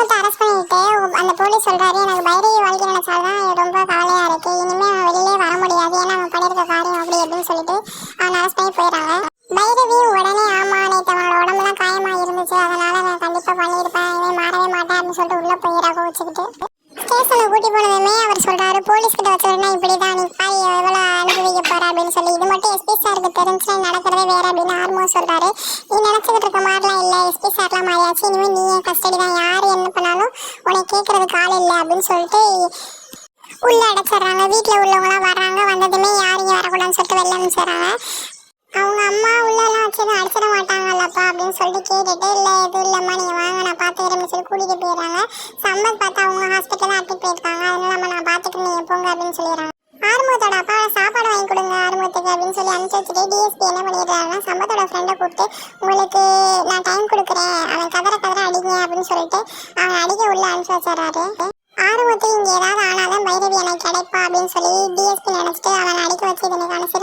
ஆர்வத்தை அரெஸ்ட் பண்ணிட்டு அந்த போலீஸ் சொல்றாரு எனக்கு பைரவி வாழ்க்கை நினைச்சாதான் ரொம்ப கவலையா இருக்கு. இனிமே அவன் வெளியிலே வர முடியாது. ஏன்னா அவன் பண்ணிருக்க காரியம் அப்படி அப்படின்னு சொல்லிட்டு அவன் அரெஸ்ட் பண்ணி போயிடுறாங்க. பைரவி உடனே ஆமா நேற்று அவனோட உடம்புலாம் காயமா இருந்துச்சு அதனால நான் கண்டிப்பா பண்ணியிருப்பேன். இனிமே மாறவே மாட்டேன். அப்படின்னு சொல்லிட்டு உள்ள போயிடறாங்க வச்சுக்கிட்டு ஸ்டேஷனுக்கு கூட்டி போனதுமே அவர் சொல்றாரு போலீஸ் கிட்ட வச்சுருந்தா இப்படி தான் நீ பாய் எவ்வளோ அனுப்பி வைக்க போற அப்படின்னு சொல்லி. இது மட்டும் எஸ்பி சாருக்கு தெரிஞ்சுன்னா நடக்கிறதே வேற அப்படின்னு ஆர்மோ சொல்றாரு. நீ நினைச்சுக்கிட்டு இருக்க மாதிரிலாம் இல்லை. எஸ்பி சார்லாம் மாறியாச்சு. இனிமேல் நீ கஸ்டடி தான் பண்ணாலும் உனக்கு கேட்கறதுக்கு ஆள் இல்லை அப்படின்னு சொல்லிட்டு உள்ள அடைச்சிடுறாங்க. வீட்டில் உள்ளவங்களாம் வர்றாங்க. வந்ததுமே யாரும் வரக்கூடாதுன்னு சொல்லிட்டு வெளில அனுப்பிச்சிடுறாங்க. அவங்க அம்மா உள்ளெல்லாம் வச்சு அடிச்சிட மாட்டாங்கல்லப்பா அப்படின்னு சொல்லிட்டு கேட்டுட்டு இல்லை எதுவும் இல்லைம்மா நீங்கள் வாங்க நான் பார்த்துக்கிறேன்னு சொல்லி கூட்டிகிட்டு போயிடுறாங்க. சம்பத் பார்த்தா அவங்க ஹாஸ்பிட்டல் தான் அட்மிட் போயிருக்காங்க அதனால நம்ம நான் பார்த்துட்டு நீங்கள் போங்க அப்படின்னு சொல்லிடுறாங்க. ஆறுமுகத்தோட அப்பா சாப்பாடு வாங்கி கொடுங்க ஆறுமுகத்துக்கு அப்படின்னு சொல்லி அனுப்பிச்சு வச்சுட்டு டிஎஸ்பி என்ன பண்ணிடுறாங்கன்னா சம்பத்தோட ஃப்ரெண்டை கூப்பிட்டு உங்களுக்கு நான் டைம் கொடுக்குறேன். அவன் கதற அப்படின்னு சொல்லிட்டு அவன் அடிக்க உள்ள அனுப்பிச்சு வச்சிடறாரு. ஆர்வத்தில் இங்கே ஏதாவது ஆனாதான் பைரவி எனக்கு கிடைப்பா அப்படின்னு சொல்லி டிஎஸ்பி நினச்சிட்டு அவன் அடிக்க வச்சு இதனைக்கான சிறையில்